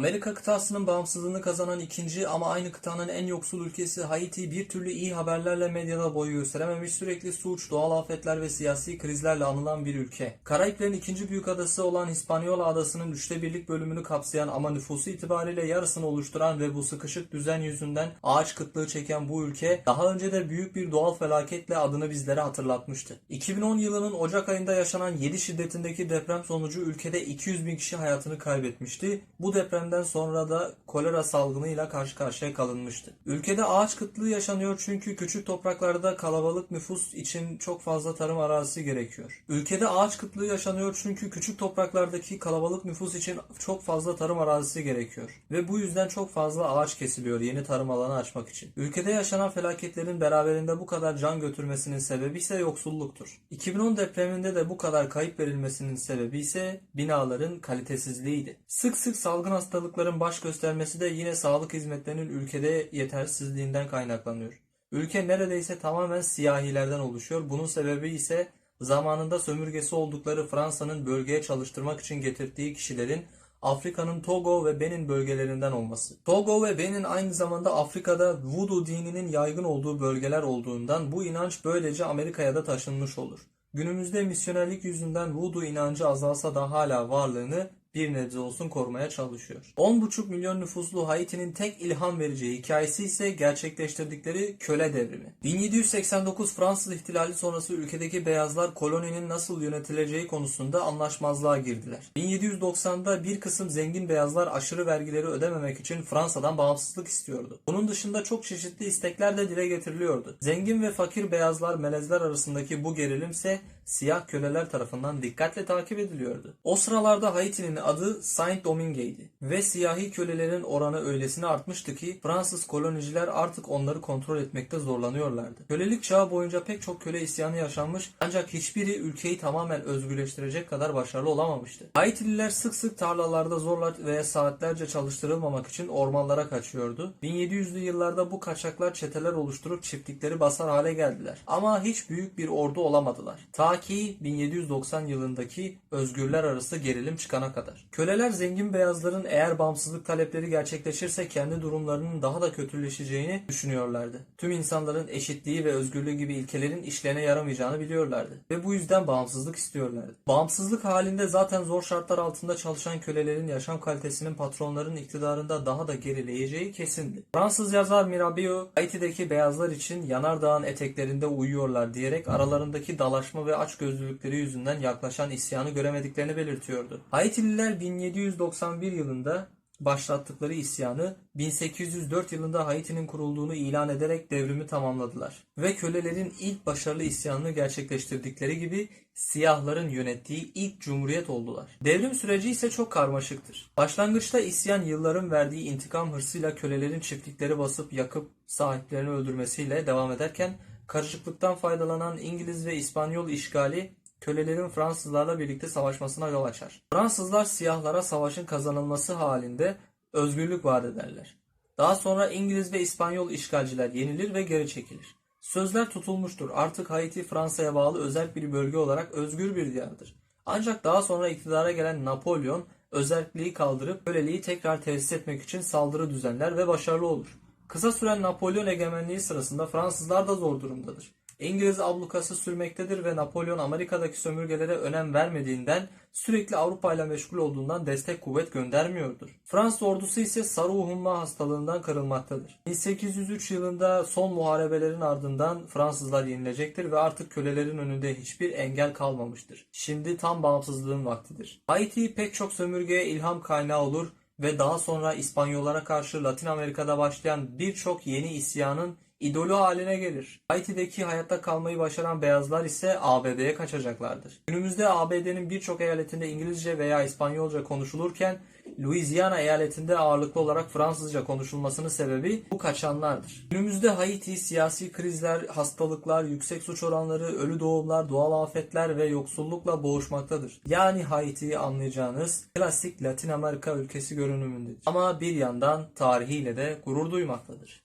Amerika kıtasının bağımsızlığını kazanan ikinci ama aynı kıtanın en yoksul ülkesi Haiti bir türlü iyi haberlerle medyada boy gösterememiş sürekli suç, doğal afetler ve siyasi krizlerle anılan bir ülke. Karayiplerin ikinci büyük adası olan Hispaniola adasının üçte birlik bölümünü kapsayan ama nüfusu itibariyle yarısını oluşturan ve bu sıkışık düzen yüzünden ağaç kıtlığı çeken bu ülke daha önce de büyük bir doğal felaketle adını bizlere hatırlatmıştı. 2010 yılının Ocak ayında yaşanan 7 şiddetindeki deprem sonucu ülkede 200 bin kişi hayatını kaybetmişti. Bu depremden sonra da kolera salgınıyla karşı karşıya kalınmıştı. Ülkede ağaç kıtlığı yaşanıyor çünkü küçük topraklarda kalabalık nüfus için çok fazla tarım arazisi gerekiyor. Ülkede ağaç kıtlığı yaşanıyor çünkü küçük topraklardaki kalabalık nüfus için çok fazla tarım arazisi gerekiyor. Ve bu yüzden çok fazla ağaç kesiliyor yeni tarım alanı açmak için. Ülkede yaşanan felaketlerin beraberinde bu kadar can götürmesinin sebebi ise yoksulluktur. 2010 depreminde de bu kadar kayıp verilmesinin sebebi ise binaların kalitesizliğiydi. Sık sık salgın hastalıkların baş göstermesi de yine sağlık hizmetlerinin ülkede yetersizliğinden kaynaklanıyor. Ülke neredeyse tamamen siyahilerden oluşuyor. Bunun sebebi ise zamanında sömürgesi oldukları Fransa'nın bölgeye çalıştırmak için getirdiği kişilerin Afrika'nın Togo ve Benin bölgelerinden olması. Togo ve Benin aynı zamanda Afrika'da Voodoo dininin yaygın olduğu bölgeler olduğundan bu inanç böylece Amerika'ya da taşınmış olur. Günümüzde misyonerlik yüzünden Voodoo inancı azalsa da hala varlığını bir nebze olsun korumaya çalışıyor. 10,5 milyon nüfuslu Haiti'nin tek ilham vereceği hikayesi ise gerçekleştirdikleri köle devrimi. 1789 Fransız ihtilali sonrası ülkedeki beyazlar koloninin nasıl yönetileceği konusunda anlaşmazlığa girdiler. 1790'da bir kısım zengin beyazlar aşırı vergileri ödememek için Fransa'dan bağımsızlık istiyordu. Bunun dışında çok çeşitli istekler de dile getiriliyordu. Zengin ve fakir beyazlar melezler arasındaki bu gerilimse siyah köleler tarafından dikkatle takip ediliyordu. O sıralarda Haiti'nin adı Saint Domingue'ydi ve siyahi kölelerin oranı öylesine artmıştı ki Fransız koloniciler artık onları kontrol etmekte zorlanıyorlardı. Kölelik çağı boyunca pek çok köle isyanı yaşanmış ancak hiçbiri ülkeyi tamamen özgürleştirecek kadar başarılı olamamıştı. Haitililer sık sık tarlalarda zorla veya saatlerce çalıştırılmamak için ormanlara kaçıyordu. 1700'lü yıllarda bu kaçaklar çeteler oluşturup çiftlikleri basar hale geldiler. Ama hiç büyük bir ordu olamadılar. Ta ki 1790 yılındaki özgürler arası gerilim çıkana kadar. Köleler zengin beyazların eğer bağımsızlık talepleri gerçekleşirse kendi durumlarının daha da kötüleşeceğini düşünüyorlardı. Tüm insanların eşitliği ve özgürlüğü gibi ilkelerin işlerine yaramayacağını biliyorlardı. Ve bu yüzden bağımsızlık istiyorlardı. Bağımsızlık halinde zaten zor şartlar altında çalışan kölelerin yaşam kalitesinin patronların iktidarında daha da gerileyeceği kesindi. Fransız yazar Mirabeau, Haiti'deki beyazlar için yanardağın eteklerinde uyuyorlar diyerek aralarındaki dalaşma ve açgözlülükleri yüzünden yaklaşan isyanı göremediklerini belirtiyordu. Haitililer 1791 yılında başlattıkları isyanı 1804 yılında Haiti'nin kurulduğunu ilan ederek devrimi tamamladılar. Ve kölelerin ilk başarılı isyanını gerçekleştirdikleri gibi siyahların yönettiği ilk cumhuriyet oldular. Devrim süreci ise çok karmaşıktır. Başlangıçta isyan yılların verdiği intikam hırsıyla kölelerin çiftlikleri basıp yakıp sahiplerini öldürmesiyle devam ederken karışıklıktan faydalanan İngiliz ve İspanyol işgali kölelerin Fransızlarla birlikte savaşmasına yol açar. Fransızlar siyahlara savaşın kazanılması halinde özgürlük vaat ederler. Daha sonra İngiliz ve İspanyol işgalciler yenilir ve geri çekilir. Sözler tutulmuştur. Artık Haiti Fransa'ya bağlı özel bir bölge olarak özgür bir diyardır. Ancak daha sonra iktidara gelen Napolyon özelliği kaldırıp köleliği tekrar tesis etmek için saldırı düzenler ve başarılı olur. Kısa süren Napolyon egemenliği sırasında Fransızlar da zor durumdadır. İngiliz ablukası sürmektedir ve Napolyon Amerika'daki sömürgelere önem vermediğinden sürekli Avrupa ile meşgul olduğundan destek kuvvet göndermiyordur. Fransız ordusu ise sarı humma hastalığından kırılmaktadır. 1803 yılında son muharebelerin ardından Fransızlar yenilecektir ve artık kölelerin önünde hiçbir engel kalmamıştır. Şimdi tam bağımsızlığın vaktidir. Haiti pek çok sömürgeye ilham kaynağı olur ve daha sonra İspanyollara karşı Latin Amerika'da başlayan birçok yeni isyanın idolü haline gelir. Haiti'deki hayatta kalmayı başaran beyazlar ise ABD'ye kaçacaklardır. Günümüzde ABD'nin birçok eyaletinde İngilizce veya İspanyolca konuşulurken Louisiana eyaletinde ağırlıklı olarak Fransızca konuşulmasının sebebi bu kaçanlardır. Günümüzde Haiti siyasi krizler, hastalıklar, yüksek suç oranları, ölü doğumlar, doğal afetler ve yoksullukla boğuşmaktadır. Yani Haiti'yi anlayacağınız klasik Latin Amerika ülkesi görünümündedir. Ama bir yandan tarihiyle de gurur duymaktadır.